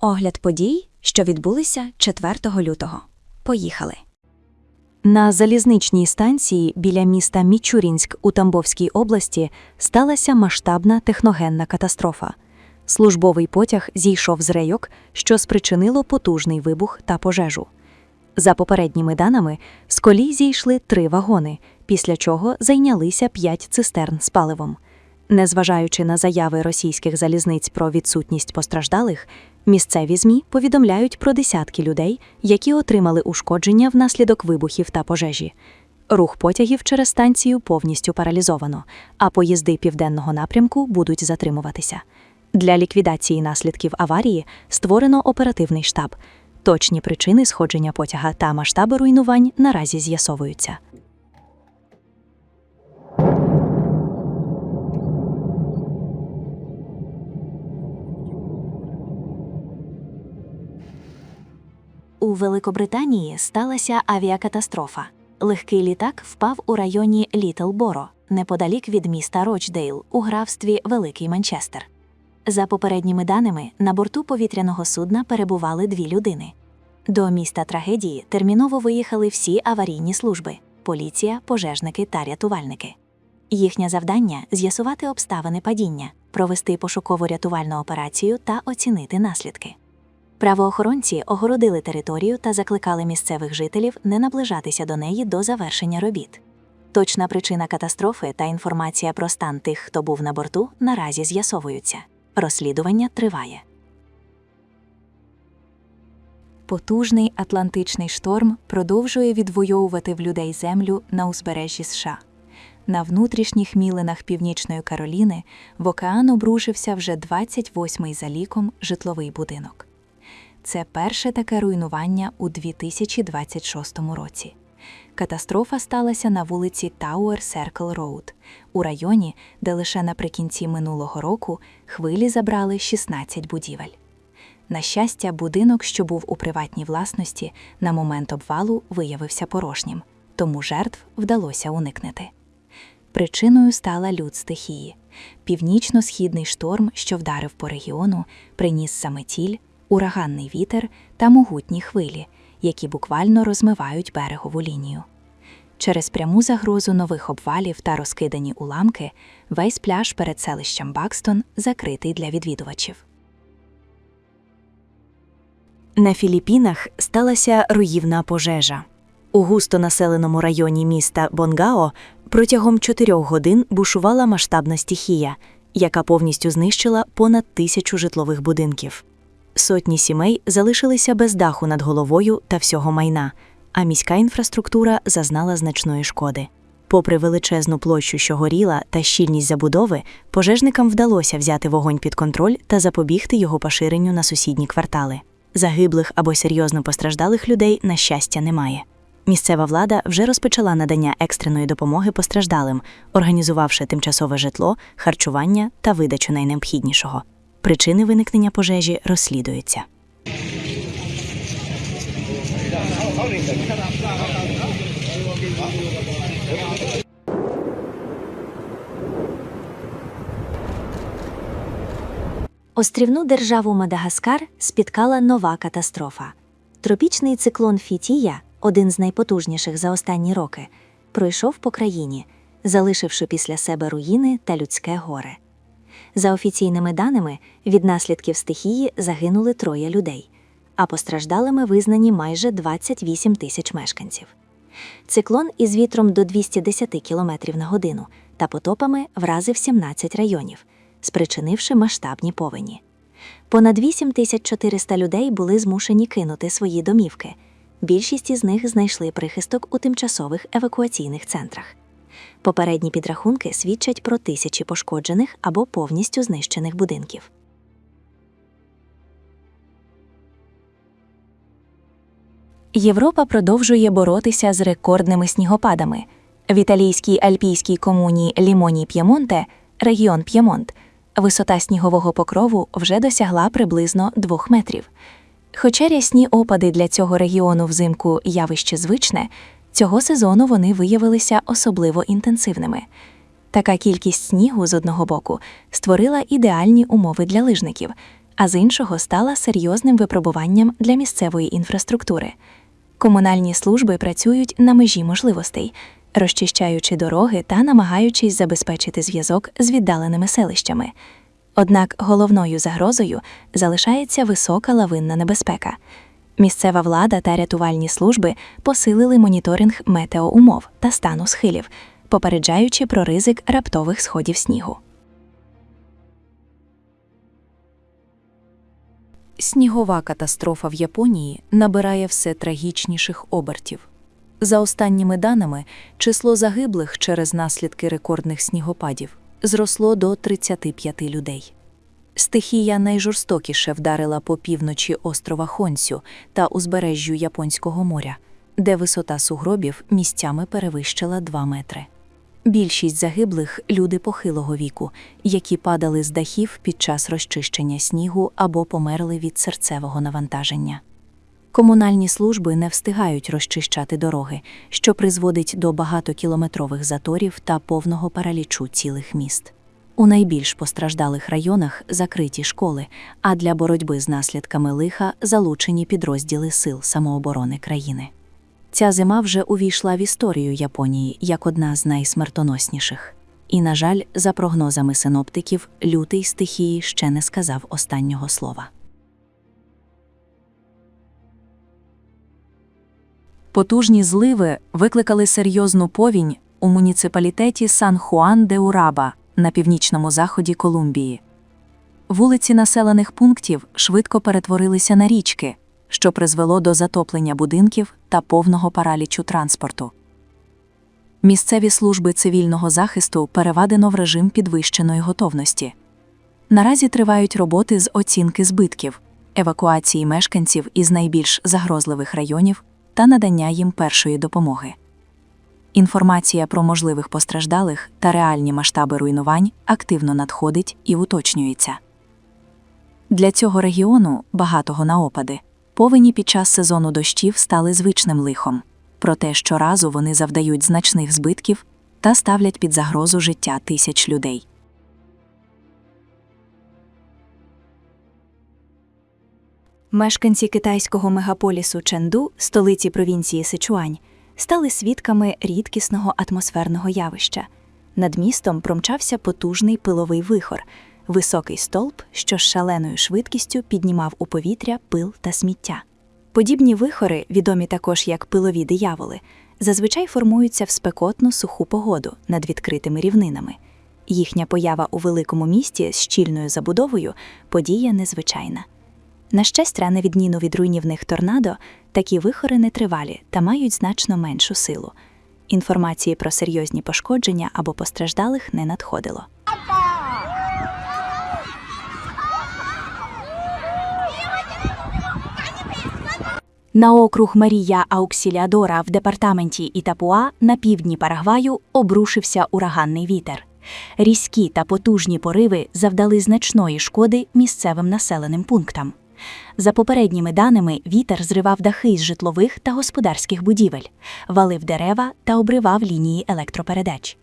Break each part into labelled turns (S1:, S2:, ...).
S1: Огляд подій, що відбулися 4 лютого. Поїхали.
S2: На залізничній станції біля міста Мічурінськ у Тамбовській області сталася масштабна техногенна катастрофа. Службовий потяг зійшов з рейок, що спричинило потужний вибух та пожежу. За попередніми даними, з колій зійшли три вагони, після чого зайнялися п'ять цистерн з паливом. Незважаючи на заяви російських залізниць про відсутність постраждалих, місцеві ЗМІ повідомляють про десятки людей, які отримали ушкодження внаслідок вибухів та пожежі. Рух потягів через станцію повністю паралізовано, а поїзди південного напрямку будуть затримуватися. Для ліквідації наслідків аварії створено оперативний штаб. Точні причини сходження потяга та масштаби руйнувань наразі з'ясовуються. У Великобританії сталася авіакатастрофа. Легкий літак впав у районі Літл Боро, неподалік від міста Рочдейл у графстві Великий Манчестер. За попередніми даними, на борту повітряного судна перебували дві людини. До міста трагедії терміново виїхали всі аварійні служби поліція, пожежники та рятувальники. Їхнє завдання з'ясувати обставини падіння, провести пошуково-рятувальну операцію та оцінити наслідки. Правоохоронці огородили територію та закликали місцевих жителів не наближатися до неї до завершення робіт. Точна причина катастрофи та інформація про стан тих, хто був на борту, наразі з'ясовуються. Розслідування триває. Потужний Атлантичний шторм продовжує відвоювати в людей землю на узбережжі США. На внутрішніх мілинах Північної Кароліни в океан обрушився вже 28-й за ліком житловий будинок. Це перше таке руйнування у 2026 році. Катастрофа сталася на вулиці Tower Circle Road, у районі, де лише наприкінці минулого року хвилі забрали 16 будівель. На щастя, будинок, що був у приватній власності, на момент обвалу виявився порожнім, тому жертв вдалося уникнути. Причиною стала люд стихії. Північно-східний шторм, що вдарив по регіону, приніс заметіль, ураганний вітер та могутні хвилі, які буквально розмивають берегову лінію. Через пряму загрозу нових обвалів та розкидані уламки весь пляж перед селищем Бакстон закритий для відвідувачів. На Філіппінах сталася руївна пожежа. У густонаселеному районі міста Бонгао протягом чотирьох годин бушувала масштабна стихія, яка повністю знищила понад тисячу житлових будинків. Сотні сімей залишилися без даху над головою та всього майна, а міська інфраструктура зазнала значної шкоди. Попри величезну площу, що горіла, та щільність забудови, пожежникам вдалося взяти вогонь під контроль та запобігти його поширенню на сусідні квартали. Загиблих або серйозно постраждалих людей, на щастя, немає. Місцева влада вже розпочала надання екстреної допомоги постраждалим, організувавши тимчасове житло, харчування та видачу найнеобхіднішого. Причини виникнення пожежі розслідуються. Острівну державу Мадагаскар спіткала нова катастрофа. Тропічний циклон Фітія, один з найпотужніших за останні роки, пройшов по країні, залишивши після себе руїни та людське горе. За офіційними даними, від наслідків стихії загинули троє людей, а постраждалими визнані майже 28 тисяч мешканців. Циклон із вітром до 210 км на годину та потопами вразив 17 районів, спричинивши масштабні повені. Понад 8400 людей були змушені кинути свої домівки. Більшість із них знайшли прихисток у тимчасових евакуаційних центрах. Попередні підрахунки свідчать про тисячі пошкоджених або повністю знищених будинків. Європа продовжує боротися з рекордними снігопадами. В італійській альпійській комуні Лімоні П'ємонте, регіон П'ємонт, висота снігового покрову вже досягла приблизно 2 метрів. Хоча рясні опади для цього регіону взимку явище звичне, цього сезону вони виявилися особливо інтенсивними. Така кількість снігу з одного боку створила ідеальні умови для лижників, а з іншого стала серйозним випробуванням для місцевої інфраструктури. Комунальні служби працюють на межі можливостей, розчищаючи дороги та намагаючись забезпечити зв'язок з віддаленими селищами. Однак головною загрозою залишається висока лавинна небезпека. Місцева влада та рятувальні служби посилили моніторинг метеоумов та стану схилів, попереджаючи про ризик раптових сходів снігу.
S3: Снігова катастрофа в Японії набирає все трагічніших обертів. За останніми даними, число загиблих через наслідки рекордних снігопадів зросло до 35 людей. Стихія найжорстокіше вдарила по півночі острова Хонсю та узбережжю Японського моря, де висота сугробів місцями перевищила 2 метри. Більшість загиблих люди похилого віку, які падали з дахів під час розчищення снігу або померли від серцевого навантаження. Комунальні служби не встигають розчищати дороги, що призводить до багатокілометрових заторів та повного паралічу цілих міст. У найбільш постраждалих районах закриті школи, а для боротьби з наслідками лиха залучені підрозділи сил самооборони країни. Ця зима вже увійшла в історію Японії як одна з найсмертоносніших. І, на жаль, за прогнозами синоптиків, лютий стихії ще не сказав останнього слова.
S4: Потужні зливи викликали серйозну повінь у муніципалітеті Сан-Хуан-де-Ураба на північному заході Колумбії. Вулиці населених пунктів швидко перетворилися на річки, що призвело до затоплення будинків та повного паралічу транспорту. Місцеві служби цивільного захисту переведено в режим підвищеної готовності. Наразі тривають роботи з оцінки збитків, евакуації мешканців із найбільш загрозливих районів та надання їм першої допомоги. Інформація про можливих постраждалих та реальні масштаби руйнувань активно надходить і уточнюється. Для цього регіону, багатого на опади, повені під час сезону дощів стали звичним лихом, проте щоразу вони завдають значних збитків та ставлять під загрозу життя тисяч людей.
S2: Мешканці китайського мегаполісу Ченду, столиці провінції Сичуань, стали свідками рідкісного атмосферного явища. Над містом промчався потужний пиловий вихор, високий стовп, що з шаленою швидкістю піднімав у повітря пил та сміття. Подібні вихори, відомі також як пилові дияволи, зазвичай формуються в спекотну суху погоду над відкритими рівнинами. Їхня поява у великому місті з щільною забудовою подія незвичайна. На щастя, на відміну від руйнівних торнадо, такі вихори нетривалі та мають значно меншу силу. Інформації про серйозні пошкодження або постраждалих не надходило. На округ Марія Ауксіліадора в департаменті Ітапуа на півдні Парагваю обрушився ураганний вітер. Різкі та потужні пориви завдали значної шкоди місцевим населеним пунктам. За попередніми даними, вітер зривав дахи з житлових та господарських будівель, валив дерева та обривав лінії електропередач.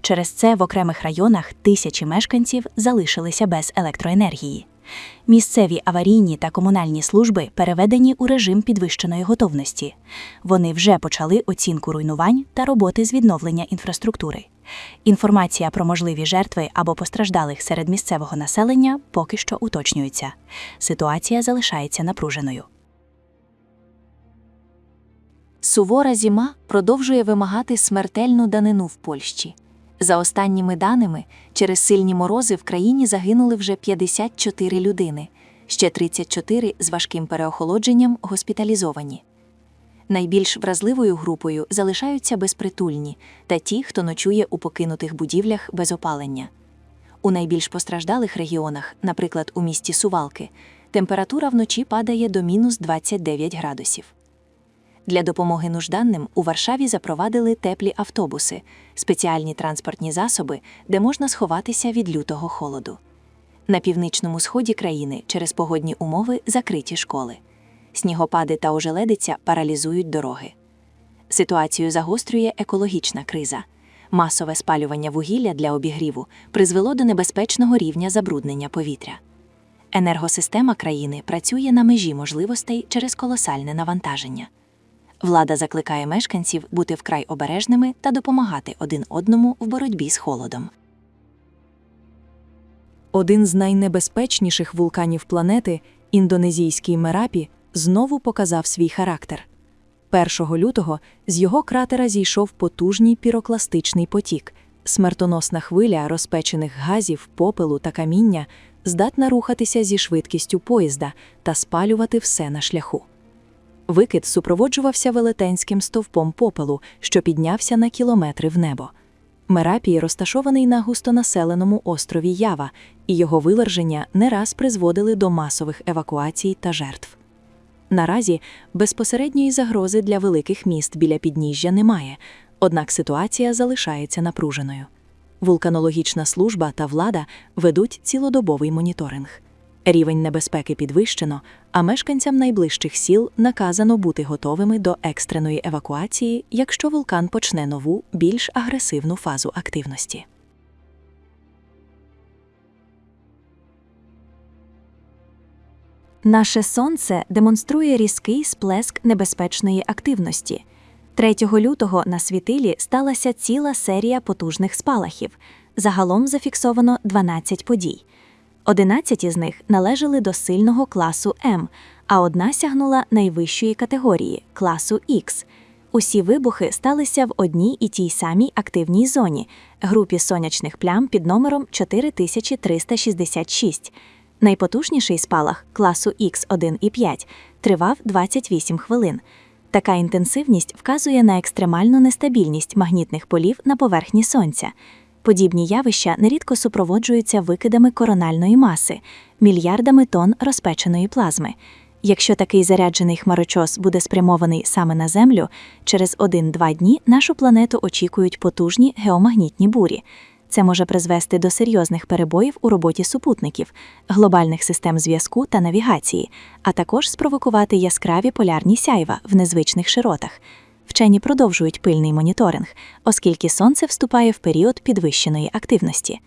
S2: Через це в окремих районах тисячі мешканців залишилися без електроенергії. Місцеві аварійні та комунальні служби переведені у режим підвищеної готовності. Вони вже почали оцінку руйнувань та роботи з відновлення інфраструктури. Інформація про можливі жертви або постраждалих серед місцевого населення поки що уточнюється. Ситуація залишається напруженою.
S3: Сувора зима продовжує вимагати смертельну данину в Польщі. За останніми даними, через сильні морози в країні загинули вже 54 людини, ще 34 з важким переохолодженням госпіталізовані. Найбільш вразливою групою залишаються безпритульні та ті, хто ночує у покинутих будівлях без опалення. У найбільш постраждалих регіонах, наприклад, у місті Сувалки, температура вночі падає до мінус 29 градусів. Для допомоги нужданним у Варшаві запровадили теплі автобуси, спеціальні транспортні засоби, де можна сховатися від лютого холоду. На північному сході країни через погодні умови закриті школи. Снігопади та ожеледиця паралізують дороги. Ситуацію загострює екологічна криза. Масове спалювання вугілля для обігріву призвело до небезпечного рівня забруднення повітря.
S2: Енергосистема країни працює на межі можливостей через колосальне навантаження. Влада закликає мешканців бути вкрай обережними та допомагати один одному в боротьбі з холодом.
S3: Один з найнебезпечніших вулканів планети, індонезійський Мерапі, знову показав свій характер. 1 лютого з його кратера зійшов потужний пірокластичний потік, смертоносна хвиля розпечених газів, попелу та каміння, здатна рухатися зі швидкістю поїзда та спалювати все на шляху. Викид супроводжувався велетенським стовпом попелу, що піднявся на кілометри в небо. Мерапій розташований на густонаселеному острові Ява, і його виверження не раз призводили до масових евакуацій та жертв. Наразі безпосередньої загрози для великих міст біля підніжжя немає, однак ситуація залишається напруженою. Вулканологічна служба та влада ведуть цілодобовий моніторинг. Рівень небезпеки підвищено, а мешканцям найближчих сіл наказано бути готовими до екстреної евакуації, якщо вулкан почне нову, більш агресивну фазу активності.
S1: Наше сонце демонструє різкий сплеск небезпечної активності. 3 лютого на світилі сталася ціла серія потужних спалахів. Загалом зафіксовано 12 подій. 11 із них належали до сильного класу М, а одна сягнула найвищої категорії класу Х. Усі вибухи сталися в одній і тій самій активній зоні групі сонячних плям під номером 4366. Найпотужніший спалах класу Х1 і 5 тривав 28 хвилин. Така інтенсивність вказує на екстремальну нестабільність магнітних полів на поверхні сонця. Подібні явища нерідко супроводжуються викидами корональної маси, мільярдами тонн розпеченої плазми. Якщо такий заряджений хмарочос буде спрямований саме на Землю, через 1-2 дні нашу планету очікують потужні геомагнітні бурі. Це може призвести до серйозних перебоїв у роботі супутників, глобальних систем зв'язку та навігації, а також спровокувати яскраві полярні сяйва в незвичних широтах. Вчені продовжують пильний моніторинг, оскільки сонце вступає в період підвищеної активності.